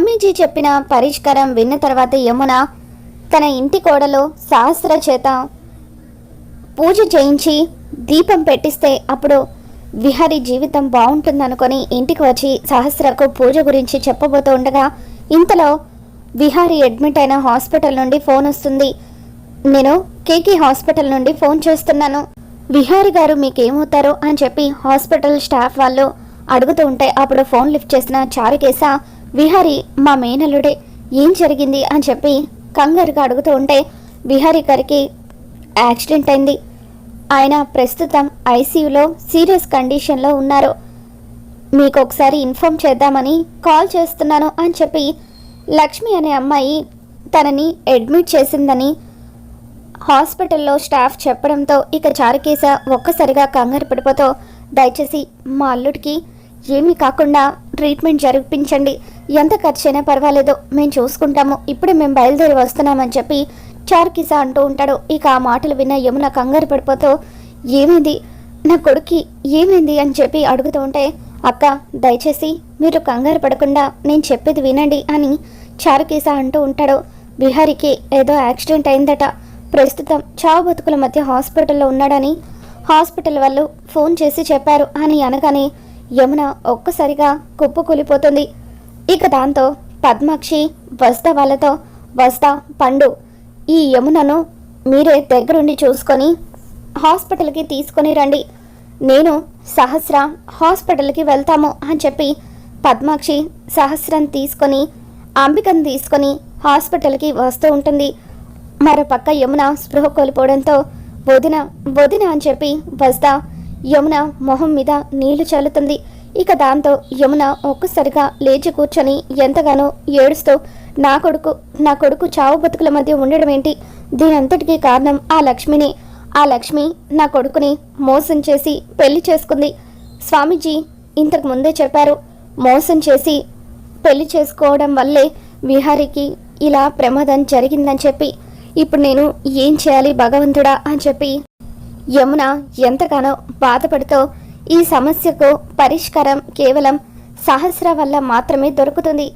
స్వామీజీ చెప్పిన పరిష్కారం విన్న తర్వాత యమున తన ఇంటి కోడలో సహస్ర చేత పూజ చేయించి దీపం పెట్టిస్తే అప్పుడు విహారి జీవితం బాగుంటుందనుకొని ఇంటికి వచ్చి సహస్రకు పూజ గురించి చెప్పబోతూ ఉండగా ఇంతలో విహారి అడ్మిట్ అయిన హాస్పిటల్ నుండి ఫోన్ వస్తుంది. నేను కేకే హాస్పిటల్ నుండి ఫోన్ చేస్తున్నాను. విహారి గారు మీకేమవుతారు అని చెప్పి హాస్పిటల్ స్టాఫ్ వాళ్ళు అడుగుతూ ఉంటే అప్పుడు ఫోన్ లిఫ్ట్ చేసిన చారుకేశ విహారి మా మేనల్లుడే ఏం జరిగింది? అని చెప్పి కంగారుగా అడుగుతూ ఉంటే విహారి గారికి యాక్సిడెంట్ అయింది. ఆయన ప్రస్తుతం ఐసీయూలో సీరియస్ కండిషన్లో ఉన్నారు. మీకు ఒకసారి ఇన్ఫామ్ చేద్దామని కాల్ చేస్తున్నాను అని చెప్పి లక్ష్మి అనే అమ్మాయి తనని అడ్మిట్ చేసిందని హాస్పిటల్లో స్టాఫ్ చెప్పడంతో ఇక చారుకేశ ఒక్కసారిగా కంగారు పడిపోతూ దయచేసి మా అల్లుడికి ఏమీ కాకుండా ట్రీట్మెంట్ జరిపించండి. ఎంత ఖర్చైనా పర్వాలేదు. మేము చూసుకుంటాము. ఇప్పుడే మేము బయలుదేరి వస్తున్నామని చెప్పి చారుకేశ అంటూ ఉంటాడు. ఇక ఆ మాటలు విన్న యమున కంగారు పడిపోతూ ఏమైంది? నా కొడుక్కి ఏమైంది? అని చెప్పి అడుగుతూ ఉంటే అక్క దయచేసి మీరు కంగారు పడకుండా నేను చెప్పేది వినండి అని చారుకేశ అంటూ ఉంటాడు. బిహారీకి ఏదో యాక్సిడెంట్ అయిందట. ప్రస్తుతం చావు బతుకుల మధ్య హాస్పిటల్లో ఉన్నాడని హాస్పిటల్ వాళ్ళు ఫోన్ చేసి చెప్పారు అని అనగానే యమున ఒక్కసారిగా కుప్పకూలిపోతుంది. ఇక దాంతో పద్మాక్షి వస్తా వాళ్ళతో వస్తా పండు ఈ యమునను మీరే దగ్గరుండి చూసుకొని హాస్పిటల్కి తీసుకొని రండి. నేను సహస్ర హాస్పిటల్కి వెళ్తాము అని చెప్పి పద్మాక్షి సహస్రం తీసుకొని అంబికను తీసుకొని హాస్పిటల్కి వస్తూ ఉంటుంది. మరోపక్క యమున స్పృహ కోల్పోవడంతో వదిన వదిన అని చెప్పి వస్తా యమున మొహం మీద నీళ్ళు చల్లుతుంది. ఇక దాంతో యమున ఒక్కసారిగా లేచి కూర్చొని ఎంతగానో ఏడుస్తూ నా కొడుకు నా కొడుకు చావు బతుకుల మధ్య ఉండడం ఏంటి? దీనంతటికీ కారణం ఆ లక్ష్మిని. ఆ లక్ష్మి నా కొడుకుని మోసం చేసి పెళ్ళి చేసుకుంది. స్వామీజీ ఇంతకు ముందే చెప్పారు మోసం చేసి పెళ్ళి చేసుకోవడం వల్లే విహారికి ఇలా ప్రమాదం జరిగిందని చెప్పి. ఇప్పుడు నేను ఏం చేయాలి భగవంతుడా అని చెప్పి యమున ఎంతగానో బాధపడుతూ ఈ సమస్యకు పరిష్కారం కేవలం సహస్ర వల్ల మాత్రమే దొరుకుతుంది.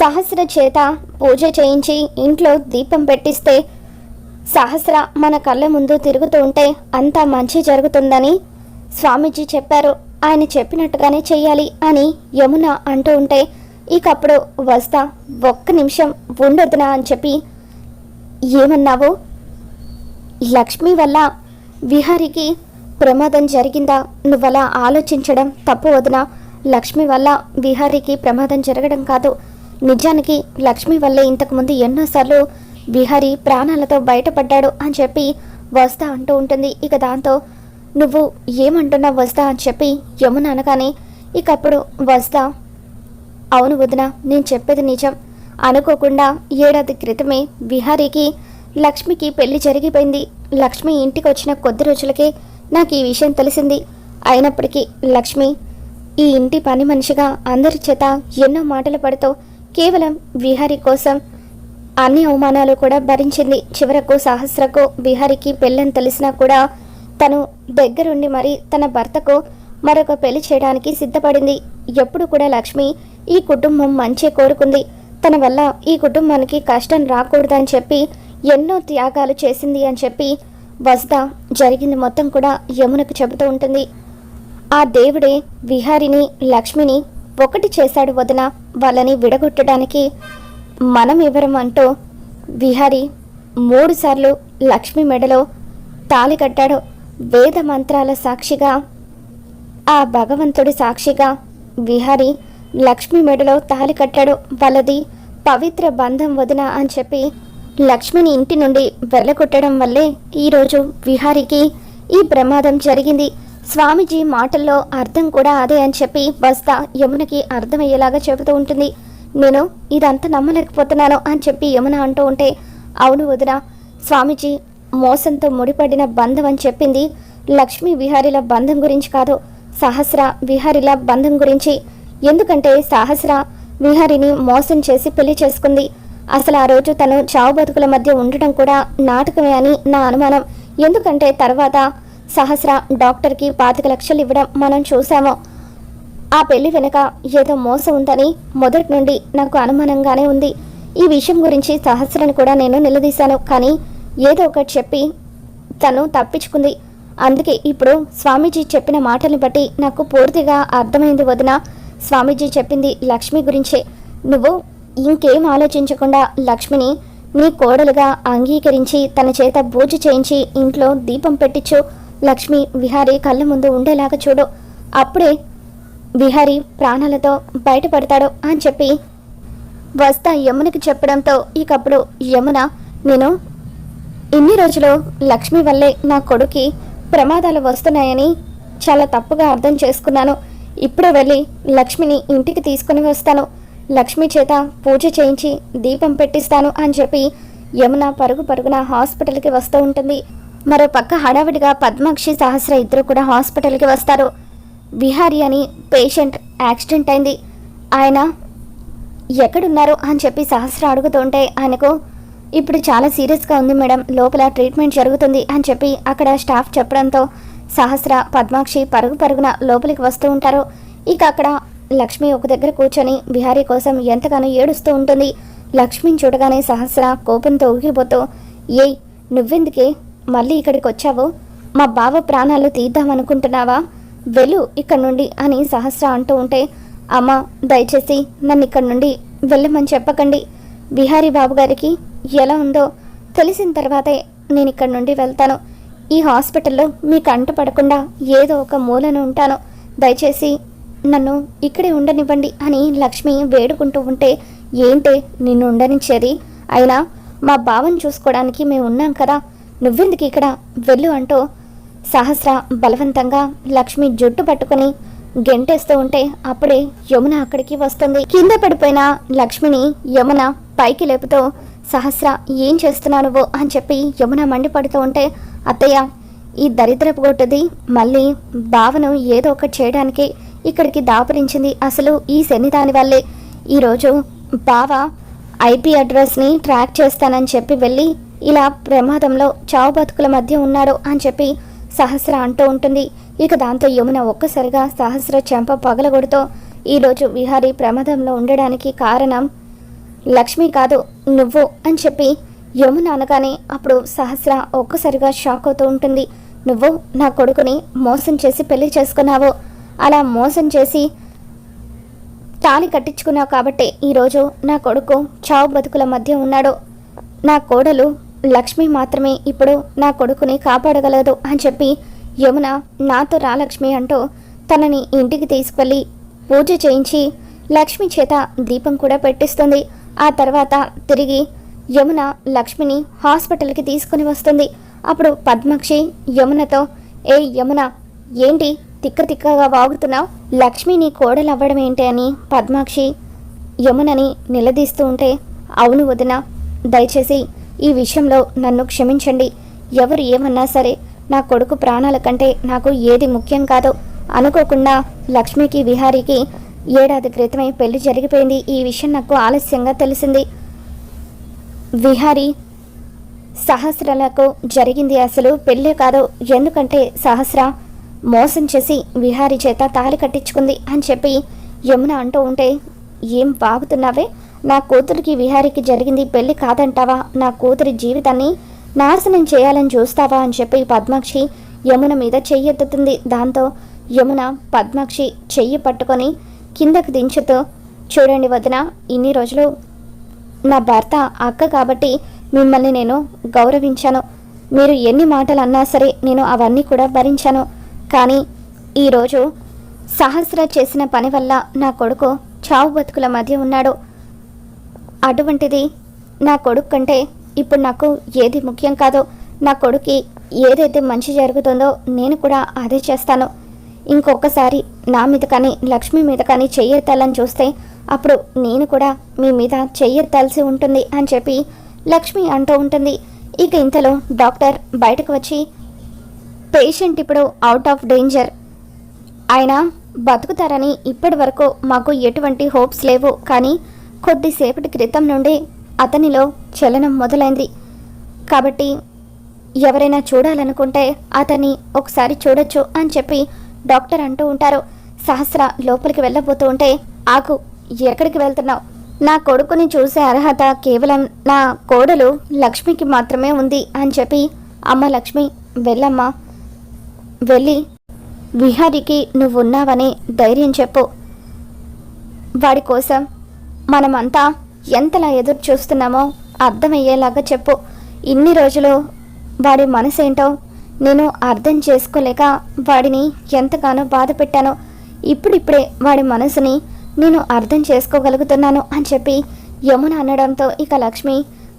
సహస్ర చేత పూజ చేయించి ఇంట్లో దీపం పెట్టిస్తే సహస్ర మన కళ్ళ ముందు తిరుగుతూ ఉంటే అంత మంచి జరుగుతుందని స్వామీజీ చెప్పారు. ఆయన చెప్పినట్టుగానే చెయ్యాలి అని యమున అంటూ ఉంటే ఇకప్పుడు వస్తా ఒక్క నిమిషం ఉండొద్దునా? అని చెప్పి ఏమన్నావు? లక్ష్మి వల్ల విహారికి ప్రమాదం జరిగిందా? నువ్వలా ఆలోచించడం తప్పు వదినా. లక్ష్మి వల్ల విహారికి ప్రమాదం జరగడం కాదు. నిజానికి లక్ష్మి వల్లే ఇంతకుముందు ఎన్నోసార్లు విహారి ప్రాణాలతో బయటపడ్డాడు అని చెప్పి వస్తా అంటూ ఉంటుంది. ఇక దాంతో నువ్వు ఏమంటున్నావు వస్తా? అని చెప్పి యమున అనగానే ఇక అప్పుడు వస్తా. అవును వదిన నేను చెప్పేది నిజం. అనుకోకుండా ఏడాది క్రితమే విహారీకి లక్ష్మికి పెళ్ళి జరిగిపోయింది. లక్ష్మి ఇంటికి వచ్చిన కొద్ది రోజులకే నాకు ఈ విషయం తెలిసింది. అయినప్పటికీ లక్ష్మి ఈ ఇంటి పని మనిషిగా అందరి చేత ఎన్నో మాటలు పడుతూ కేవలం విహారీ కోసం అన్ని అవమానాలు కూడా భరించింది. చివరకు సహస్రకు విహారికి పెళ్ళని తెలిసినా కూడా తను దగ్గరుండి మరి తన భర్తకు మరొక పెళ్ళి చేయడానికి సిద్ధపడింది. ఎప్పుడు కూడా లక్ష్మి ఈ కుటుంబం మంచి కోరుకుంది. తన వల్ల ఈ కుటుంబానికి కష్టం రాకూడదని చెప్పి ఎన్నో త్యాగాలు చేసింది అని చెప్పి వస్దా జరిగింది మొత్తం కూడా యమునకు చెబుతూ ఉంటుంది. ఆ దేవుడే విహారిని లక్ష్మిని ఒకటి చేశాడు వదిన. వాళ్ళని విడగొట్టడానికి మనం ఇవ్వరం అంటూ విహారి మూడుసార్లు లక్ష్మి మెడలో తాళి కట్టాడు. వేద మంత్రాల సాక్షిగా ఆ భగవంతుడి సాక్షిగా విహారి లక్ష్మి మెడలో తాళి కట్టాడు. వాళ్ళది పవిత్ర బంధం వదిన అని చెప్పి లక్ష్మిని ఇంటి నుండి వెళ్ళగొట్టడం వల్లే ఈరోజు విహారికి ఈ ప్రమాదం జరిగింది. స్వామీజీ మాటల్లో అర్థం కూడా అదే అని చెప్పి వస్తా యమునకి అర్థమయ్యేలాగా చెబుతూ ఉంటుంది. నేను ఇదంతా నమ్మలేకపోతున్నాను అని చెప్పి యమున అంటూ ఉంటే అవును వదిన స్వామీజీ మోసంతో ముడిపడిన బంధం అని చెప్పింది లక్ష్మీ విహారీల బంధం గురించి కాదు సహస్ర విహారీల బంధం గురించి. ఎందుకంటే సహస్ర విహారిని మోసం చేసి పెళ్ళి చేసుకుంది. అసలు ఆ రోజు తను చావు బతుకుల మధ్య ఉండటం కూడా నాటకమే అని నా అనుమానం. ఎందుకంటే తర్వాత సహస్ర డాక్టర్కి పాతిక లక్షలు ఇవ్వడం మనం చూసాము ఆ పెళ్ళి వెనుక ఏదో మోసం ఉందని మొదటి నుండి నాకు అనుమానంగానే ఉంది. ఈ విషయం గురించి సహస్రను కూడా నేను నిలదీశాను. కానీ ఏదో ఒకటి చెప్పి తను తప్పించుకుంది. అందుకే ఇప్పుడు స్వామీజీ చెప్పిన మాటల్ని బట్టి నాకు పూర్తిగా అర్థమైంది వదిన. స్వామీజీ చెప్పింది లక్ష్మి గురించే. నువ్వు ఇంకేం ఆలోచించకుండా లక్ష్మిని నీ కోడలుగా అంగీకరించి తన చేత పూజ చేయించి ఇంట్లో దీపం పెట్టించు. లక్ష్మి విహారీ కళ్ళ ముందు ఉండేలాగా చూడు. అప్పుడే విహారీ ప్రాణాలతో బయటపడతాడు అని చెప్పి వస్తా యమునకి చెప్పడంతో ఇకప్పుడు యమున నేను ఇన్ని రోజులు లక్ష్మి వల్లే నా కొడుకి ప్రమాదాలు వస్తున్నాయని చాలా తప్పుగా అర్థం చేసుకున్నాను. ఇప్పుడే వెళ్ళి లక్ష్మిని ఇంటికి తీసుకుని వస్తాను. లక్ష్మి చేత పూజ చేయించి దీపం పెట్టిస్తాను అని చెప్పి యమున పరుగు పరుగున హాస్పిటల్కి వస్తూ ఉంటుంది. మరో పక్క హడావిడిగా పద్మాక్షి సహస్ర ఇద్దరు కూడా హాస్పిటల్కి వస్తారు. విహారి అని పేషెంట్ యాక్సిడెంట్ అయింది. ఆయన ఎక్కడున్నారు? అని చెప్పి సహస్ర అడుగుతుంటే ఆయనకు ఇప్పుడు చాలా సీరియస్గా ఉంది మేడం లోపల ట్రీట్మెంట్ జరుగుతుంది అని చెప్పి అక్కడ స్టాఫ్ చెప్పడంతో సహస్ర పద్మాక్షి పరుగు పరుగున లోపలికి వస్తూ ఉంటారు. ఇక అక్కడ లక్ష్మి ఒక దగ్గర కూర్చొని బిహారీ కోసం ఎంతగానో ఏడుస్తూ ఉంటుంది. లక్ష్మిని చూడగానే సహస్ర కోపంతో ఊగిపోతూ ఏయ్ నువ్వెందుకే మళ్ళీ ఇక్కడికి వచ్చావు? మా బావ ప్రాణాలు తీద్దామనుకుంటున్నావా? వెళ్ళు ఇక్కడ నుండి అని సహస్ర అంటూ ఉంటే అమ్మ దయచేసి నన్ను ఇక్కడ నుండి వెళ్ళమని చెప్పకండి. బిహారీ బాబు గారికి ఎలా ఉందో తెలిసిన తర్వాతే నేను ఇక్కడ నుండి వెళ్తాను. ఈ హాస్పిటల్లో మీకు అంటపడకుండా ఏదో ఒక మూలను ఉంటాను. దయచేసి నన్ను ఇక్కడే ఉండనివ్వండి అని లక్ష్మి వేడుకుంటూ ఉంటే ఏంటే నిన్ను ఉండనిచ్చేది? అయినా మా బావని చూసుకోవడానికి మేము ఉన్నాం కదా నువ్వెందుకు ఇక్కడ? వెళ్ళు అంటూ సహస్ర బలవంతంగా లక్ష్మి జుట్టు పట్టుకుని గెంటేస్తూ ఉంటే అప్పుడే యమున అక్కడికి వస్తుంది. కింద పడిపోయిన లక్ష్మిని యమున పైకి లేపుతూ సహస్ర ఏం చేస్తున్నావు నువ్వు? అని చెప్పి యమున మండిపడుతూ ఉంటే అత్తయ్య ఈ దరిద్రపు కొట్టది మళ్ళీ బావను ఏదో ఒకటి చేయడానికి ఇక్కడికి దాపరించింది అసలు ఈ శని దాని వల్లే. ఈరోజు బావ ఐపీ అడ్రస్ని ట్రాక్ చేస్తానని చెప్పి వెళ్ళి ఇలా ప్రమాదంలో చావు బతుకుల మధ్య ఉన్నాడు అని చెప్పి సహస్ర అంటూ ఉంటుంది. ఇక దాంతో యమున ఒక్కసారిగా సహస్ర చెంప పగలగొడుతూ ఈరోజు విహారీ ప్రమాదంలో ఉండడానికి కారణం లక్ష్మి కాదు నువ్వు అని చెప్పి యమున అనగానే అప్పుడు సహస్ర ఒక్కసారిగా షాక్ అవుతూ ఉంటుంది. నువ్వు నా కొడుకుని మోసం చేసి పెళ్ళి చేసుకున్నావు. అలా మోసం చేసి తాళి కట్టించుకున్నావు కాబట్టి ఈరోజు నా కొడుకు చావు బతుకుల మధ్య ఉన్నాడు. నా కోడలు లక్ష్మి మాత్రమే ఇప్పుడు నా కొడుకుని కాపాడగలదు అని చెప్పి యమున నాతో రా లక్ష్మి అంటూ తనని ఇంటికి తీసుకెళ్ళి పూజ చేయించి లక్ష్మి చేత దీపం కూడా పెట్టిస్తుంది. ఆ తర్వాత తిరిగి యమున లక్ష్మిని హాస్పిటల్కి తీసుకుని వస్తుంది. అప్పుడు పద్మక్షి యమునతో ఏ యమున ఏంటి తిక్క తిక్కగా వాగుతున్నావు లక్ష్మి నీ కోడలు అవ్వడం ఏంటి అని పద్మాక్షి యమునని నిలదీస్తూ ఉంటే అవును వదిన దయచేసి ఈ విషయంలో నన్ను క్షమించండి. ఎవరు ఏమన్నా సరే నా కొడుకు ప్రాణాల కంటే నాకు ఏది ముఖ్యం కాదో అనుకోకుండా లక్ష్మికి విహారీకి ఏడాది క్రితమే పెళ్ళి జరిగిపోయింది. ఈ విషయం నాకు ఆలస్యంగా తెలిసింది. విహారీ సహస్రలకు జరిగింది అసలు పెళ్ళే కాదు ఎందుకంటే సహస్ర మోసం చేసి విహారీ చేత తాళి కట్టించుకుంది అని చెప్పి యమున అంటూ ఉంటే ఏం బాగుతున్నావే నా కూతురికి విహారీకి జరిగింది పెళ్ళి కాదంటావా? నా కూతురి జీవితాన్ని నాశనం చేయాలని చూస్తావా? అని చెప్పి పద్మాక్షి యమున మీద చెయ్యెత్తుతుంది దాంతో యమున పద్మాక్షి చెయ్యి పట్టుకొని కిందకు దించుతూ చూడండి వదిన ఇన్ని రోజులు నా భర్త అక్క కాబట్టి మిమ్మల్ని నేను గౌరవించాను. మీరు ఎన్ని మాటలు అన్నా సరే నేను అవన్నీ కూడా భరించాను. కానీ ఈరోజు సహస్ర చేసిన పని వల్ల నా కొడుకు చావు బతుకుల మధ్య ఉన్నాడు. అటువంటిది నా కొడుకు కంటే ఇప్పుడు నాకు ఏది ముఖ్యం కాదో నా కొడుకు ఏదైతే మంచి జరుగుతుందో నేను కూడా అదే చేస్తాను. ఇంకొకసారి నా మీద కానీ లక్ష్మి మీద కానీ చెయ్యెత్తాలని చూస్తే అప్పుడు నేను కూడా మీ మీద చెయ్యెత్తాల్సి ఉంటుంది అని చెప్పి లక్ష్మి అంటూ ఉంటుంది. ఇక ఇంతలో డాక్టర్ బయటకు వచ్చి పేషెంట్ ఇప్పుడు అవుట్ ఆఫ్ డేంజర్ ఆయన బతుకుతారని ఇప్పటి వరకు మాకు ఎటువంటి హోప్స్ లేవు. కానీ కొద్దిసేపటి క్రితం నుండి అతనిలో చలనం మొదలైంది. కాబట్టి ఎవరైనా చూడాలనుకుంటే అతన్ని ఒకసారి చూడొచ్చు అని చెప్పి డాక్టర్ అంటూ ఉంటారు. సహస్ర లోపలికి వెళ్ళబోతూ ఉంటే ఆకు ఎక్కడికి వెళ్తున్నావు? నా కొడుకుని చూసే అర్హత కేవలం నా కోడలు లక్ష్మికి మాత్రమే ఉంది అని చెప్పి అమ్మ లక్ష్మి వెళ్ళమ్మా వెళ్ళి విహారికి నువ్వున్నావని ధైర్యం చెప్పు. వాడి కోసం మనమంతా ఎంతలా ఎదురు చూస్తున్నామో అర్థమయ్యేలాగా చెప్పు. ఇన్ని రోజులు వాడి మనసేంటో నేను అర్థం చేసుకోలేక వాడిని ఎంతగానో బాధ పెట్టానో. ఇప్పుడిప్పుడే వాడి మనసుని నేను అర్థం చేసుకోగలుగుతున్నాను అని చెప్పి యమున అనడంతో ఇక లక్ష్మి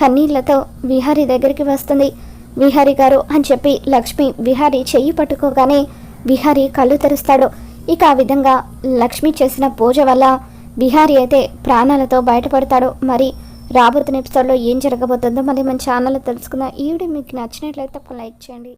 కన్నీళ్ళతో విహారీ దగ్గరికి వస్తుంది. విహారి గారు అని చెప్పి లక్ష్మి విహారి చెయ్యి పట్టుకోగానే విహారి కళ్ళు తెరుస్తాడు. ఇక ఆ విధంగా లక్ష్మి చేసిన పూజ వల్ల విహారి అయితే ప్రాణాలతో బయటపడతాడు. మరి రాబోతున్న ఎపిసోడ్లో ఏం జరగబోతుందో మళ్ళీ మన ఛానల్లో తెలుసుకుందాం. ఈ వీడియో మీకు నచ్చినట్లయితే ఒక లైక్ చేయండి.